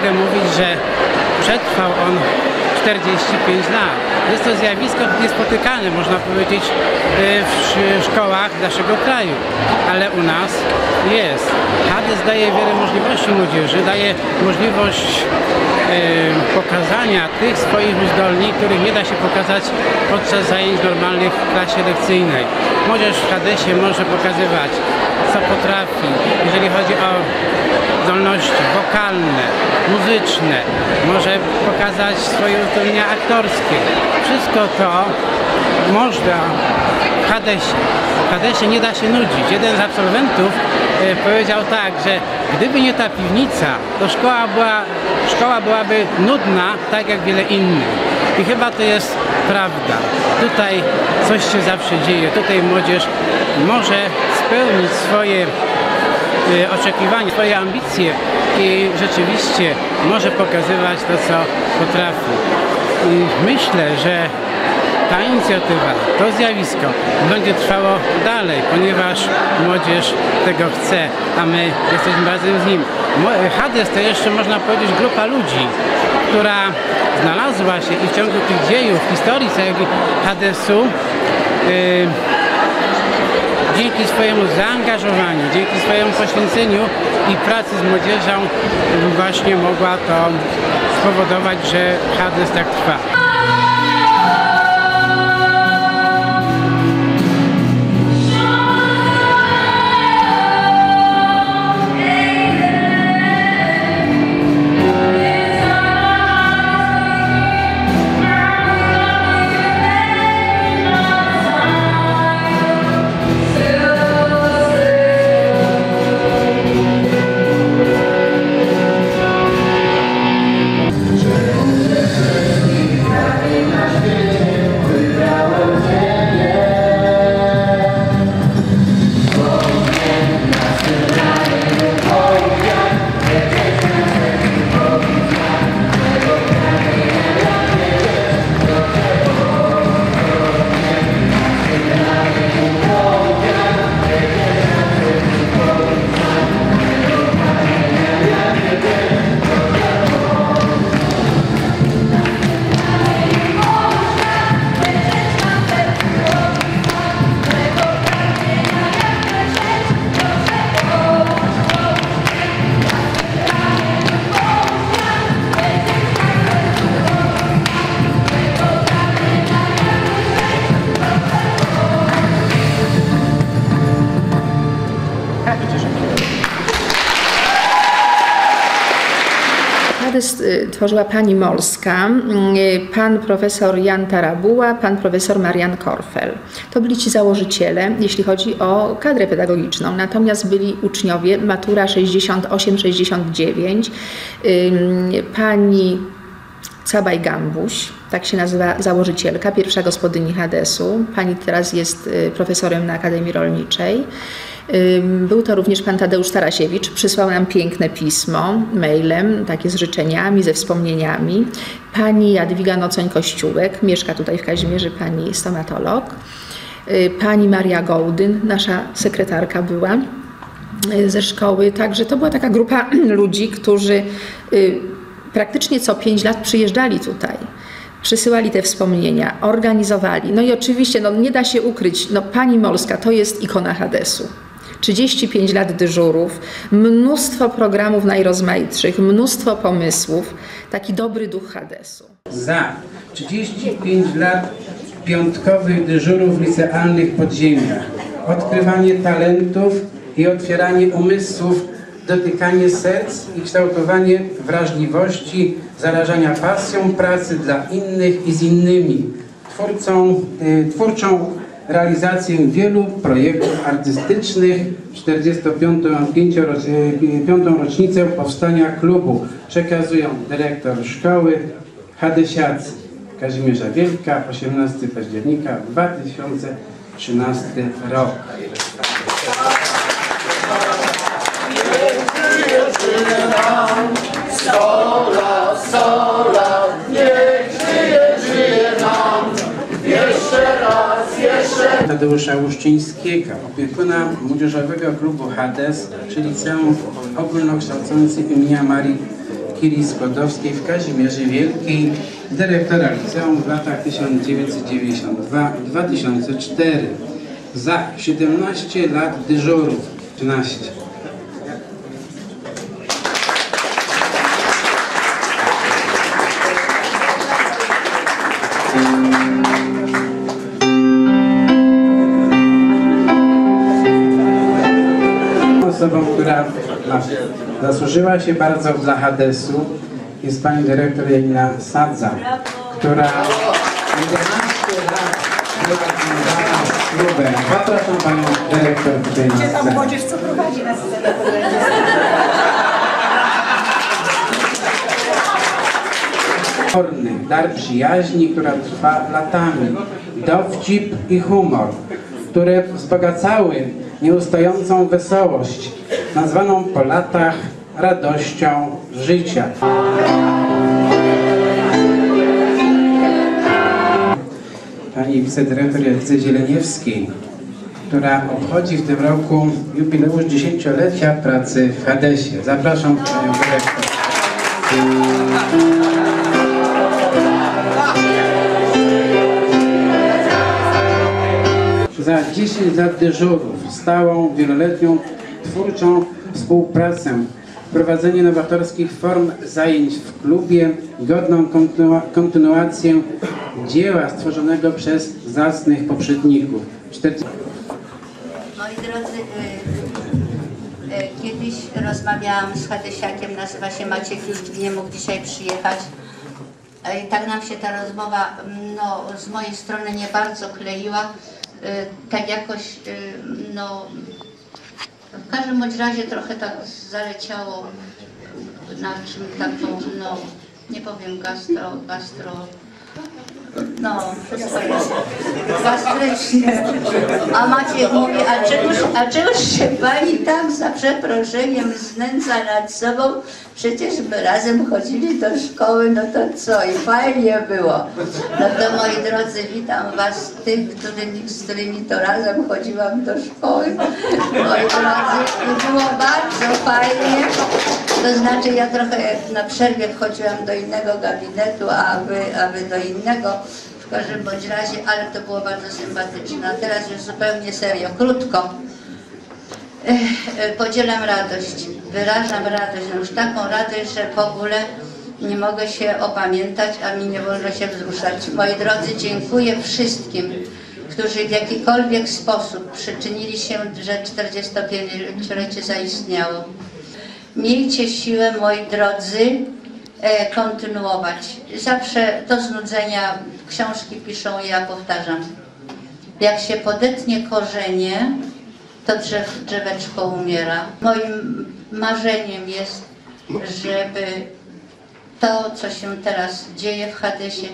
mogę mówić, że przetrwał on 45 lat. Jest to zjawisko niespotykane, można powiedzieć, y, w sz- szkołach naszego kraju, ale u nas jest. Hades daje wiele możliwości młodzieży, daje możliwość y, pokazania tych swoich uzdolnień, których nie da się pokazać podczas zajęć normalnych w klasie lekcyjnej. Młodzież w Hadesie może pokazywać, co potrafi, jeżeli chodzi o zdolności wokalne, muzyczne, może pokazać swoje uzdolnienia aktorskie. Wszystko to można w Hadesie. W Hadesie nie da się nudzić. Jeden z absolwentów e, powiedział tak, że gdyby nie ta piwnica, to szkoła, była, szkoła byłaby nudna, tak jak wiele innych. I chyba to jest prawda. Tutaj coś się zawsze dzieje. Tutaj młodzież może spełnić swoje oczekiwania, swoje ambicje i rzeczywiście może pokazywać to, co potrafi. Myślę, że ta inicjatywa, to zjawisko będzie trwało dalej, ponieważ młodzież tego chce, a my jesteśmy razem z nim. Hades to jeszcze można powiedzieć grupa ludzi, która znalazła się i w ciągu tych dziejów, historii całego Hadesu y, dzięki swojemu zaangażowaniu, dzięki swojemu poświęceniu i pracy z młodzieżą właśnie mogła to spowodować, że Hades tak trwa. Y, tworzyła pani Molska, y, pan profesor Jan Tarabuła, pan profesor Marian Korfel. To byli ci założyciele, jeśli chodzi o kadrę pedagogiczną. Natomiast byli uczniowie, matura 68-69, ym, pani Cabaj Gambuś, tak się nazywa założycielka, pierwsza gospodyni Hadesu. Pani teraz jest y, profesorem na Akademii Rolniczej. Był to również pan Tadeusz Tarasiewicz. Przysłał nam piękne pismo mailem, takie z życzeniami, ze wspomnieniami. Pani Jadwiga Nocoń-Kościółek, mieszka tutaj w Kazimierzu, pani stomatolog. Y, Pani Maria Gołdyn, nasza sekretarka była y, ze szkoły. Także to była taka grupa ludzi, którzy y, praktycznie co pięć lat przyjeżdżali tutaj. Przysyłali te wspomnienia, organizowali. No i oczywiście, no nie da się ukryć, no pani Molska to jest ikona Hadesu. 35 lat dyżurów, mnóstwo programów najrozmaitszych, mnóstwo pomysłów, taki dobry duch Hadesu. Za 35 lat piątkowych dyżurów licealnych podziemia, odkrywanie talentów i otwieranie umysłów, dotykanie serc i kształtowanie wrażliwości, zarażania pasją pracy dla innych i z innymi, twórcą, y, twórczą realizację wielu projektów artystycznych 45. rocznicę powstania klubu przekazują dyrektor szkoły Hadesiacy Kazimierza Wielka 18 października 2013 rok. Sto lat, Tadeusza Łuszczyńskiego, opiekuna Młodzieżowego Klubu Hades, czyli Liceum Ogólnokształcącym imienia Marii Curie Skłodowskiej w Kazimierzu Wielkiej, dyrektora liceum w latach 1992-2004. Za 17 lat dyżurów, 13. zasłużyła się bardzo dla Hadesu jest pani dyrektor Janina Sadza, która 11 lat była związana z klubem. Zapraszam panią dyrektor tutaj na Gdzie tam scenę. młodzież, co prowadzi na scenę? Horny, dar przyjaźni, która trwa latami, dowcip i humor, które wzbogacały nieustającą wesołość, nazwaną po latach radością życia. Pani wicedyrektor Jadwice Zieleniewskiej, która obchodzi w tym roku jubileusz dziesięciolecia pracy w Hadesie. Zapraszam panią dyrektor. za 10 lat dyżurów, stałą, wieloletnią twórczą współpracę, prowadzenie nowatorskich form zajęć w klubie, godną kontynu- kontynuację dzieła stworzonego przez zacnych poprzedników. 40 Moi drodzy, y, y, kiedyś rozmawiałam z Hadesiakiem, nazywa się Maciek, już nie mógł dzisiaj przyjechać. Y, I tak nam się ta rozmowa no, z mojej strony nie bardzo kleiła. Y, Tak jakoś, y, no, w każdym bądź razie trochę tak zaleciało na czym taką, no, nie powiem gastro, gastro, no, wszystko. A Maciek mówi, a czegoś, a czegoś się pani tak za przeproszeniem znęca nad sobą? Przecież my razem chodzili do szkoły, no to co? I fajnie było. No to moi drodzy, witam was tych, którymi, z którymi to razem chodziłam do szkoły. Moi drodzy, i było bardzo fajnie. To znaczy ja trochę na przerwie wchodziłam do innego gabinetu, a wy, a wy do innego. W każdym bądź razie, ale to było bardzo sympatyczne. A teraz już zupełnie serio, krótko. Podzielam radość, wyrażam radość, no już taką radość, że w ogóle nie mogę się opamiętać, a mi nie wolno się wzruszać. Moi drodzy, dziękuję wszystkim, którzy w jakikolwiek sposób przyczynili się, że 45-lecie zaistniało. Miejcie siłę, moi drodzy, e, kontynuować. Zawsze do znudzenia książki piszą, ja powtarzam. Jak się podetnie korzenie, to drzew, drzeweczko umiera. Moim marzeniem jest, żeby to, co się teraz dzieje w Hadesie,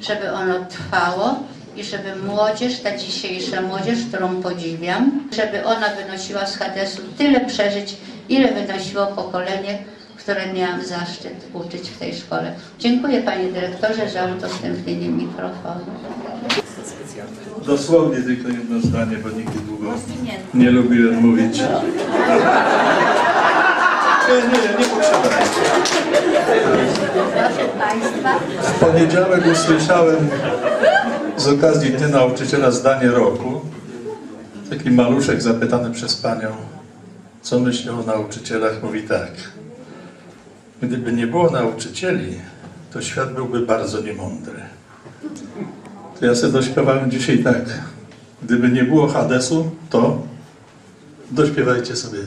żeby ono trwało i żeby młodzież, ta dzisiejsza młodzież, którą podziwiam, żeby ona wynosiła z Hadesu tyle przeżyć, ile wynosiło pokolenie, które miałam zaszczyt uczyć w tej szkole. Dziękuję Panie Dyrektorze za udostępnienie mikrofonu. Dosłownie tylko jedno zdanie, bo nigdy długo nie lubiłem mówić. Nie, nie, nie potrzeba. Proszę Państwa. W poniedziałek usłyszałem z okazji Dnia Nauczyciela zdanie roku. Taki maluszek zapytany przez panią, co myśli o nauczycielach, mówi tak. Gdyby nie było nauczycieli, to świat byłby bardzo niemądry. To ja sobie dośpiewałem dzisiaj tak. Gdyby nie było Hadesu, to dośpiewajcie sobie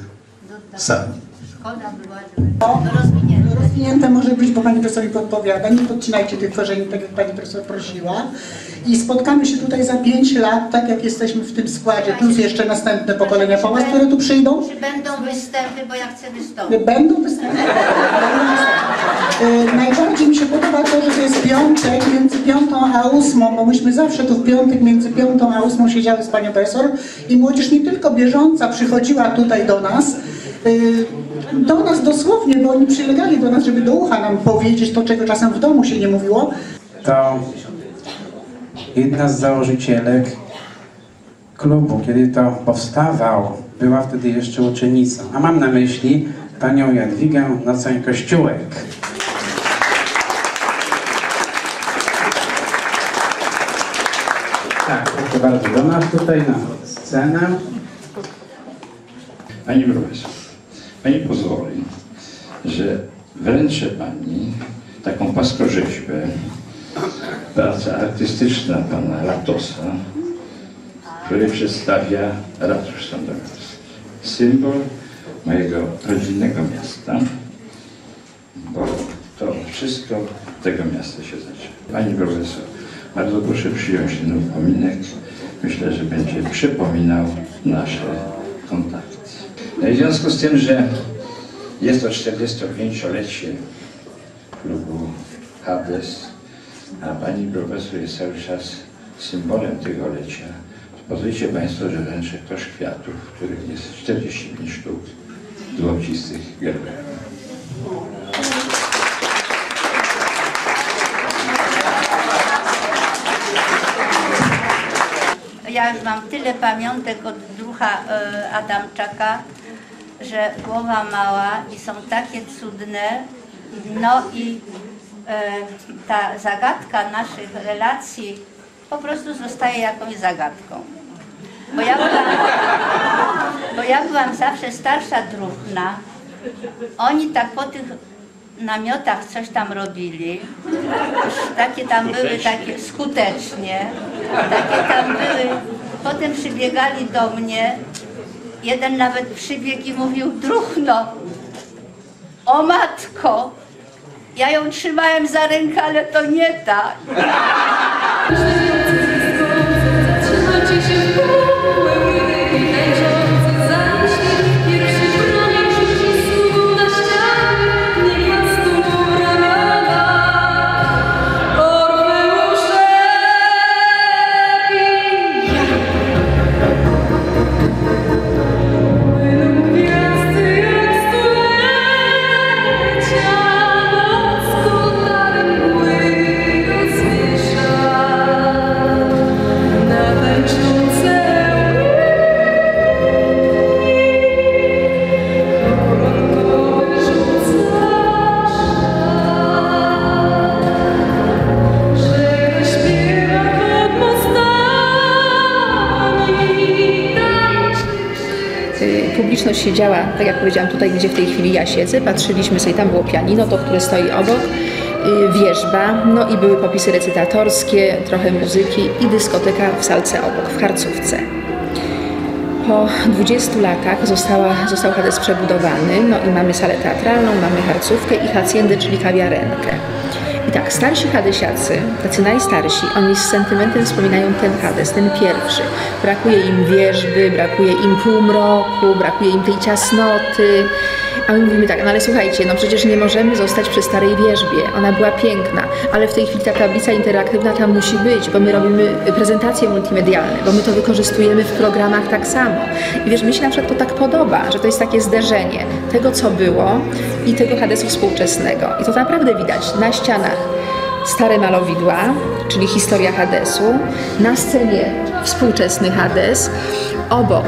sami. Szkoda była, żeby rozwinięte. Rozwinięte może być, bo pani profesor mi podpowiada. Nie podcinajcie tych korzeni, tak jak pani profesor prosiła. I spotkamy się tutaj za 5 lat, tak jak jesteśmy w tym składzie, plus jeszcze następne pokolenia po was, które tu przyjdą. Czy będą występy, bo ja chcę wystąpić. Będą występy. E, Najbardziej mi się podoba to, że to jest piątek między piątą a ósmą, bo myśmy zawsze tu w piątek między piątą a ósmą siedziały z panią profesor i młodzież nie tylko bieżąca przychodziła tutaj do nas, e, do nas dosłownie, bo oni przylegali do nas, żeby do ucha nam powiedzieć to, czego czasem w domu się nie mówiło. to jedna z założycielek klubu, kiedy to powstawał, była wtedy jeszcze uczennicą. A mam na myśli panią Jadwigę Nocań-Kościółek. Tak, proszę bardzo, do nas tutaj na scenę. Pani profesor, Pani pozwoli, że wręczę Pani taką płaskorzeźbę, praca artystyczna Pana Latosa, który przedstawia Ratusz Sandomierski. Symbol mojego rodzinnego miasta, bo to wszystko tego miasta się zaczyna. Pani profesor, bardzo proszę przyjąć ten upominek. Myślę, że będzie przypominał nasze kontakty. No i w związku z tym, że jest to 45-lecie klubu Hades, a pani profesor jest cały czas symbolem tego lecia, to pozwolicie Państwo, że wręczę kosz kwiatów, których jest 45 sztuk złocistych gerbeł. Ja już mam tyle pamiątek od drucha e, Adamczaka, że głowa mała i są takie cudne. No i ta zagadka naszych relacji po prostu zostaje jakąś zagadką. Bo ja byłam, bo ja byłam zawsze starsza druhna. Oni tak po tych namiotach coś tam robili. Takie tam były, takie skutecznie. Takie tam były. Potem przybiegali do mnie. Jeden nawet przybiegł i mówił, druchno, o matko, ja ją trzymałem za rękę, ale to nie tak. tak jak powiedziałam, tutaj, gdzie w tej chwili ja siedzę. Patrzyliśmy sobie, tam było pianino, to, które stoi obok, y, wierzba, no i były popisy recytatorskie, trochę muzyki i dyskoteka w salce obok, w Harcówce. Po 20 latach została, został Hades przebudowany, no i mamy salę teatralną, mamy harcówkę i hacjendę, czyli kawiarenkę. I tak, starsi Hadesiacy, tacy najstarsi, oni z sentymentem wspominają ten Hades, ten pierwszy. Brakuje im wierzby, brakuje im półmroku, brakuje im tej ciasnoty. A my mówimy tak, no ale słuchajcie, no przecież nie możemy zostać przy starej wierzbie. Ona była piękna, ale w tej chwili ta tablica interaktywna tam musi być, bo my robimy prezentacje multimedialne, bo my to wykorzystujemy w programach tak samo. I wiesz, mi się na przykład to tak podoba, że to jest takie zderzenie tego, co było i tego Hadesu współczesnego. I to naprawdę widać na ścianach stare malowidła, czyli historia Hadesu, na scenie współczesny Hades, obok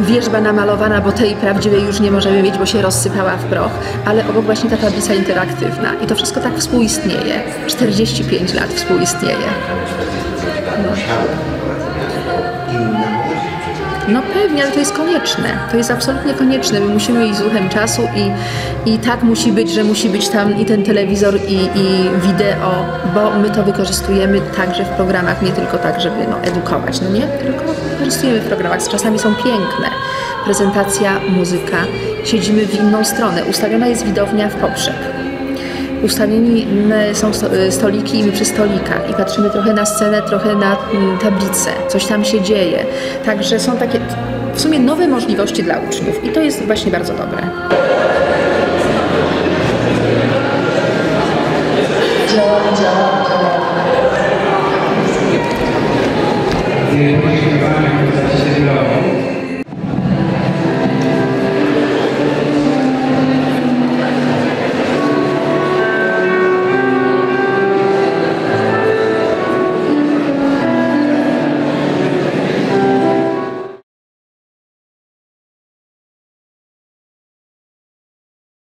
wierzba namalowana, bo tej prawdziwej już nie możemy mieć, bo się rozsypała w proch, ale obok właśnie ta tablica interaktywna. I to wszystko tak współistnieje. 45 lat współistnieje. No pewnie, ale to jest konieczne. To jest absolutnie konieczne. My musimy iść z ruchem czasu i, i tak musi być, że musi być tam i ten telewizor, i, i wideo, bo my to wykorzystujemy także w programach, nie tylko tak, żeby no, edukować, no nie? Tylko wykorzystujemy w programach. Czasami są piękne. Prezentacja, muzyka. Siedzimy w inną stronę. Ustawiona jest widownia w poprzek. Ustawieni są y, stoliki i my przy stolikach i patrzymy trochę na scenę, trochę na mm, tablicę, coś tam się dzieje. Także są takie w sumie nowe możliwości dla uczniów i to jest właśnie bardzo dobre. Bardzo.